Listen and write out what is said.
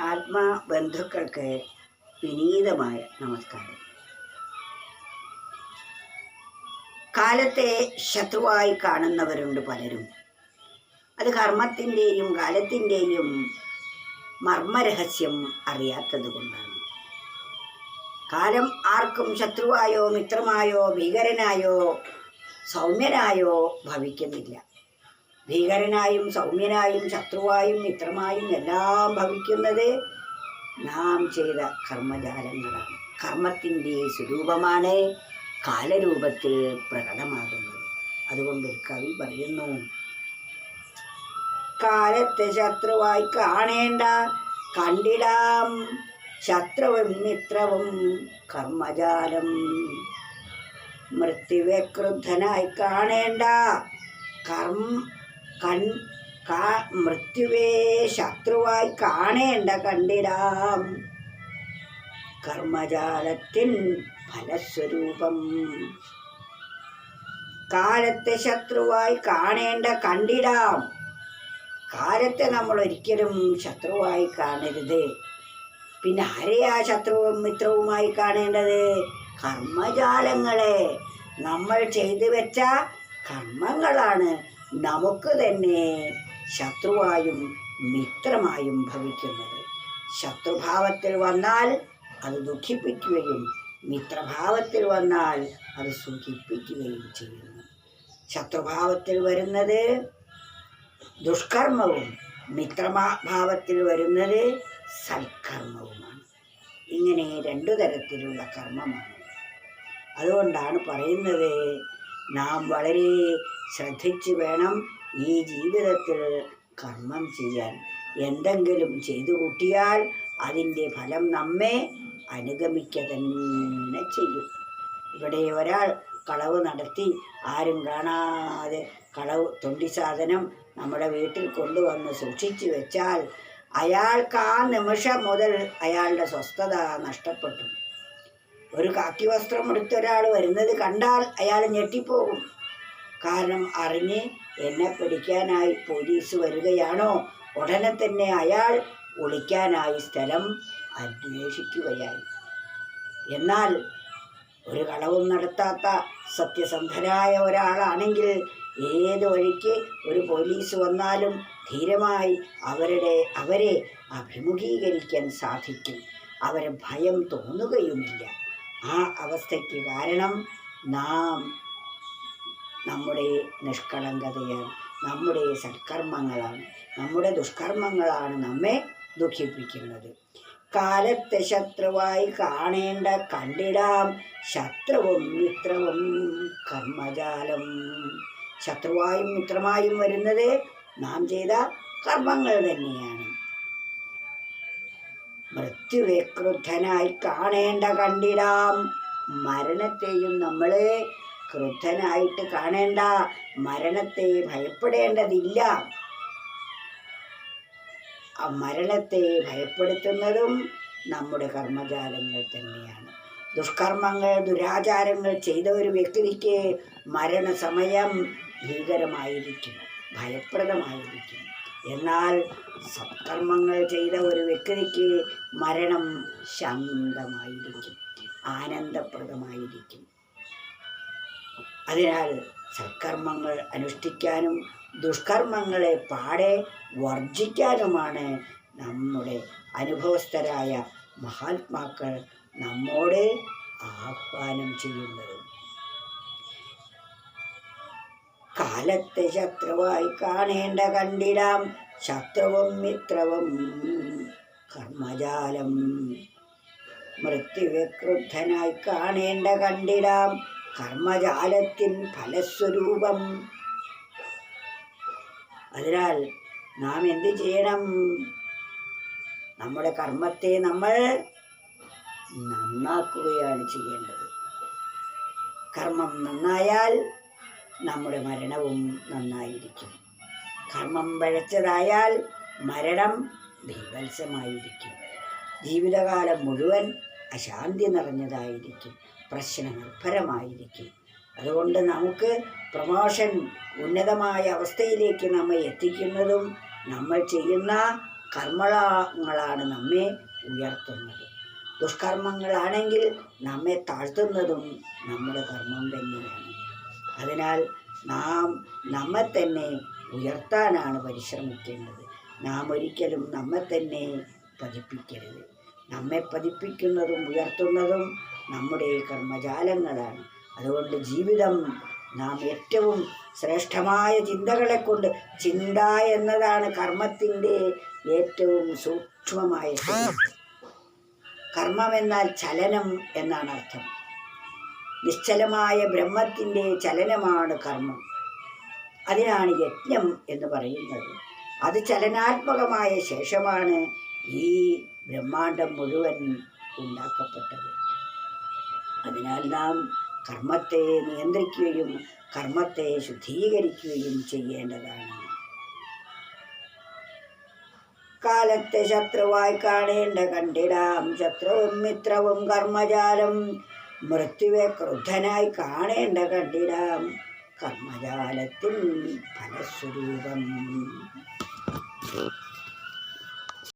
ആത്മബന്ധുക്കൾക്ക് വിനീതമായ നമസ്കാരം. കാലത്തെ ശത്രുവായി കാണുന്നവരുണ്ട് പലരും. അത് കർമ്മത്തിന്റെയും കാലത്തിന്റെയും മർമ്മരഹസ്യം അറിയാത്തത് കൊണ്ടാണ് കാലം ആർക്കും ശത്രുവായോ മിത്രമായോ ഭീകരനായോ സൗമ്യനായോ ഭവിക്കുന്നില്ല. ഭീകരനായും സൗമ്യനായും ശത്രുവായും മിത്രമായും എല്ലാം ഭവിക്കുന്നത് നാം ചെയ്ത കർമ്മജാലങ്ങളാണ്. കർമ്മത്തിന്റെ സ്വരൂപമാണ് കാലരൂപത്തിൽ പ്രകടമാകുന്നത്. അതുകൊണ്ട് ഒരു കവി പറയുന്നു കാലത്തെ ശത്രുവായി കാണേണ്ട കണ്ടിടാം ശത്രുവും മിത്രവും കർമ്മജാലം. മൃത്യുവെ ക്രുദ്ധനായി കാണേണ്ട കർമ്മ കൺ കാ മൃത്യുവേ ശത്രുവായി കാണേണ്ട കണ്ടിടാം. കർമ്മജാലത്തിൻ ഫലസ്വരൂപം. കാലത്തെ ശത്രുവായി കാണേണ്ട കണ്ടിടാം. കാലത്തെ നമ്മൾ ഒരിക്കലും ശത്രുവായി കാണരുത്. പിന്നെ ആരെയാ ശത്രുവും മിത്രവുമായി കാണേണ്ടത്? കർമ്മജാലങ്ങളെ. നമ്മൾ ചെയ്തു വെച്ച കർമ്മങ്ങളാണ് നമുക്ക് തന്നെ ശത്രുവായും മിത്രമായും ഭവിക്കുന്നത്. ശത്രുഭാവത്തിൽ വന്നാൽ അത് ദുഃഖിപ്പിക്കുകയും മിത്രഭാവത്തിൽ വന്നാൽ അത് സുഖിപ്പിക്കുകയും ചെയ്യുന്നു. ശത്രുഭാവത്തിൽ വരുന്നത് ദുഷ്കർമ്മവും മിത്രഭാവത്തിൽ വരുന്നത് സൽക്കർമ്മവുമാണ്. ഇങ്ങനെ രണ്ടു തരത്തിലുള്ള കർമ്മമാണ്. അതുകൊണ്ടാണ് പറയുന്നത് നാം വളരെ ശ്രദ്ധിച്ച് വേണം ഈ ജീവിതത്തിൽ കർമ്മം ചെയ്യാൻ. എന്തെങ്കിലും ചെയ്തു കൂട്ടിയാൽ അതിന്റെ ഫലം നമ്മെ അനുഗമിക്ക തന്നെ ചെയ്യും. ഇവിടെ ഒരാൾ കളവ് നടത്തി ആരും കാണാതെ കളവ് തൊണ്ടി സാധനം നമ്മുടെ വീട്ടിൽ കൊണ്ടുവന്ന് സൂക്ഷിച്ചു വെച്ചാൽ അയാൾക്ക് ആ നിമിഷം മുതൽ അയാളുടെ സ്വസ്ഥത നഷ്ടപ്പെട്ടു. ഒരു കാക്കി വസ്ത്രം എടുത്ത ഒരാൾ വരുന്നത് കണ്ടാൽ അയാൾ ഞെട്ടിപ്പോകും. കാരണം അറിഞ്ഞ് എന്നെ പിടിക്കാനായി പോലീസ് വരികയാണോ? ഉടനെ തന്നെ അയാൾ ഒളിക്കാനായി സ്ഥലം അന്വേഷിക്കുകയായി. എന്നാൽ ഒരു കളവും നടത്താത്ത സത്യസന്ധനായ ഒരാളാണെങ്കിൽ ഏത് വഴിക്ക് ഒരു പോലീസ് വന്നാലും ധീരമായി അവരുടെ അവരെ അഭിമുഖീകരിക്കാൻ സാധിക്കും. അവരെ ഭയം തോന്നുകയുമില്ല. ആ അവസ്ഥയ്ക്ക് കാരണം നാം നമ്മുടെ നിഷ്കളങ്കതയാണ് നമ്മുടെ സൽക്കർമ്മങ്ങളാണ് നമ്മുടെ ദുഷ്കർമ്മങ്ങളാണ് നമ്മെ ദുഃഖിപ്പിക്കുന്നത്. കാലത്തെ ശത്രുവായി കാണേണ്ട കണ്ടിടാം. ശത്രുവും മിത്രവും കർമ്മജാലം. ശത്രുവായും മിത്രമായും വരുന്നത് നാം ചെയ്ത കർമ്മങ്ങൾ തന്നെയാണ്. മൃത്യുവെ ക്രുദ്ധനായി കാണേണ്ട കണ്ടിടാം. മരണത്തെയും നമ്മൾ ക്രുദ്ധനായിട്ട് കാണേണ്ട. മരണത്തെ ഭയപ്പെടേണ്ടതില്ല. ആ മരണത്തെ ഭയപ്പെടുത്തുന്നതും നമ്മുടെ കർമ്മജാലങ്ങൾ തന്നെയാണ്. ദുഷ്കർമ്മങ്ങൾ ദുരാചാരങ്ങൾ ചെയ്ത ഒരു വ്യക്തിക്ക് മരണസമയം ഭീകരമായിരിക്കും ഭയപ്രദമായിരിക്കും. എന്നാൽ സത്കർമ്മങ്ങൾ ചെയ്ത ഒരു വ്യക്തിക്ക് മരണം ശാന്തമായിരിക്കും ആനന്ദപ്രദമായിരിക്കും. അതിനാൽ സത്കർമ്മങ്ങൾ അനുഷ്ഠിക്കാനും ദുഷ്കർമ്മങ്ങളെ പാടെ വർജിക്കാനുമാണ് നമ്മുടെ അനുഭവസ്ഥരായ മഹാത്മാക്കൾ നമ്മോട് ആഹ്വാനം ചെയ്യുന്നത്. കാലത്തെ ശത്രുവായി കാണേണ്ട കണ്ടിടാം ശത്രുവും മിത്രവും കർമ്മജാലം. മൃത്യുവിക്രുദ്ധനായി കാണേണ്ട കണ്ടിടാം കർമ്മജാലത്തിൻ ഫലസ്വരൂപം. അതിനാൽ നാം എന്ത് ചെയ്യണം? നമ്മുടെ കർമ്മത്തെ നമ്മൾ നന്നാക്കുകയാണ് ചെയ്യേണ്ടത്. കർമ്മം നന്നായാൽ നമ്മുടെ മരണവും നന്നായിരിക്കും. കർമ്മം വഴച്ചതായാൽ മരണം ഭീവത്സമായിരിക്കും ജീവിതകാലം മുഴുവൻ അശാന്തി നിറഞ്ഞതായിരിക്കും. പ്രശ്നനിർഭരമായിരിക്കും അതുകൊണ്ട് നമുക്ക് പ്രമോഷൻ ഉന്നതമായ അവസ്ഥയിലേക്ക് നമ്മെ എത്തിക്കുന്നതും നമ്മൾ ചെയ്യുന്ന കർമ്മങ്ങളാണ് നമ്മെ ഉയർത്തുന്നത്. ദുഷ്കർമ്മങ്ങളാണെങ്കിൽ നമ്മെ താഴ്ത്തുന്നതും നമ്മുടെ കർമ്മം തന്നെയാണ്. അതിനാൽ നാം നമ്മെ തന്നെ ഉയർത്താനാണ് പരിശ്രമിക്കേണ്ടത്. നാം ഒരിക്കലും നമ്മെ തന്നെ പതിപ്പിക്കരുത്. നമ്മെ പതിപ്പിക്കുന്നതും ഉയർത്തുന്നതും നമ്മുടെ കർമ്മജാലങ്ങളാണ്. അതുകൊണ്ട് ജീവിതം നാം ഏറ്റവും ശ്രേഷ്ഠമായ ചിന്തകളെ കൊണ്ട് ചിന്ത എന്നതാണ് കർമ്മത്തിന്റെ ഏറ്റവും സൂക്ഷ്മമായ കർമ്മം എന്നാൽ ചലനം എന്നാണ് അർത്ഥം. നിശ്ചലമായ ബ്രഹ്മത്തിന്റെ ചലനമാണ് കർമ്മം. അതിനാണ് യജ്ഞം എന്ന് പറയുന്നത്. അത് ചലനാത്മകമായ ശേഷമാണ് ഈ ബ്രഹ്മാണ്ടം മുഴുവൻ ഉണ്ടാക്കപ്പെട്ടത്. അതിനാൽ നാം കർമ്മത്തെ നിയന്ത്രിക്കുകയും കർമ്മത്തെ ശുദ്ധീകരിക്കുകയും ചെയ്യേണ്ടതാണ്. കാലത്തെ ശത്രുവായി കാണേണ്ട കണ്ടിടാം. ശത്രുവും മിത്രവും കർമ്മജാലം മൃത്യുവെ ക്രുദ്ധനായി കാണേണ്ട കണ്ടിടാം. കർമ്മജാലത്തിൽ ഫലസ്വരൂപം.